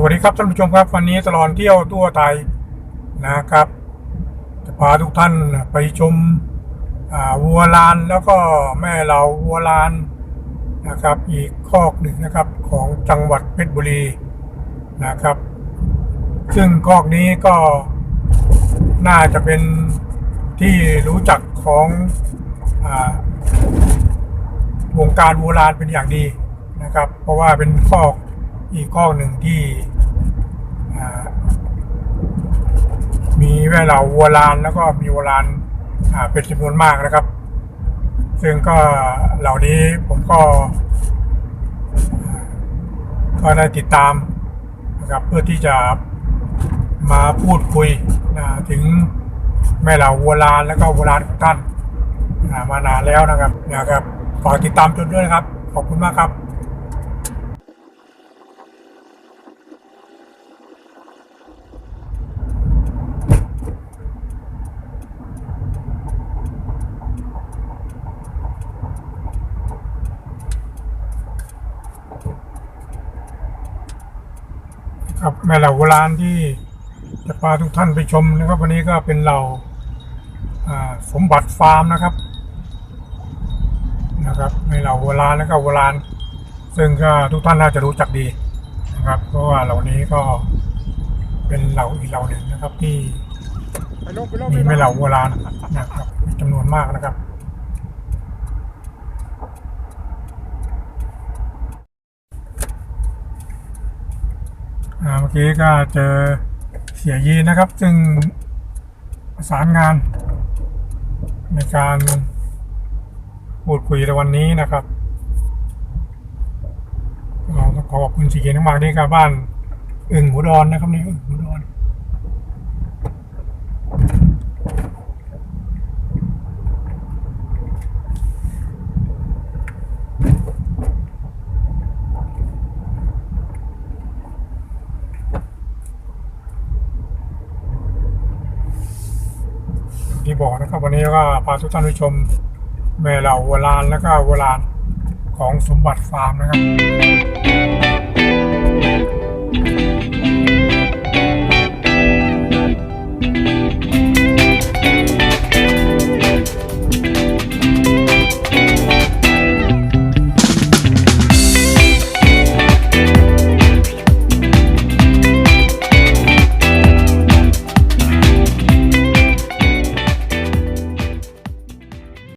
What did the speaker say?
สวัสดีครับท่านผู้ชมครับ วันนี้ตลอดเที่ยวทั่วไทยนะครับ จะพาทุกท่านไปชมวัวลานแล้วก็แม่เราวัวลานนะครับ อีกคอกหนึ่งนะครับของจังหวัดเพชรบุรีนะครับ ซึ่งคอกนี้ก็น่าจะเป็นที่รู้จักของอวงการวัวลานเป็นอย่างดีนะครับ เพราะว่าเป็นคอก อีกคอหนึ่งที่มีแม่เหล่าวัวลานแล้วก็มีวัวลานเป็นจำนวนมากนะครับ ซึ่งก็เหล่านี้ผมก็ ก็ได้ติดตามนะครับเพื่อที่จะมาพูดคุยถึงแม่เหล่าวัวลานแล้วก็วัวลานของท่านมานานแล้วนะครับนะครับฝากติดตามจนด้วยนะครับ ขอบคุณมากครับ ครับแม่เหล่าโบราณที่จะพาทุกท่านไปชมนะครับ วันนี้ก็เป็นเหล่าอ่าสมบัติฟาร์มนะครับนะครับแม่เหล่าโบราณแล้วก็โบราณ ซึ่งก็ทุกท่านน่าจะรู้จักดีนะครับ เพราะว่าเหล่านี้ก็เป็นเหล่าอีกเหล่าหนึ่งนะครับที่มีแม่เหล่าโบราณนะครับมีจำนวนมากนะครับ เมื่อกี้ก็เจอเสียยีนะครับ ซึ่งประสานงาน ในการพูดคุยในวันนี้นะครับก็ต้องขอขอบคุณเสียยีมากที่กับบ้านอึ่งหูดอนนะครับนี่อึ่งหูดอนที่ บอกนะครับวันนี้ก็พาทุกท่านไปชมแม่เหล่าวัวลานแล้วก็วัวลานของสมบัติฟาร์มนะครับ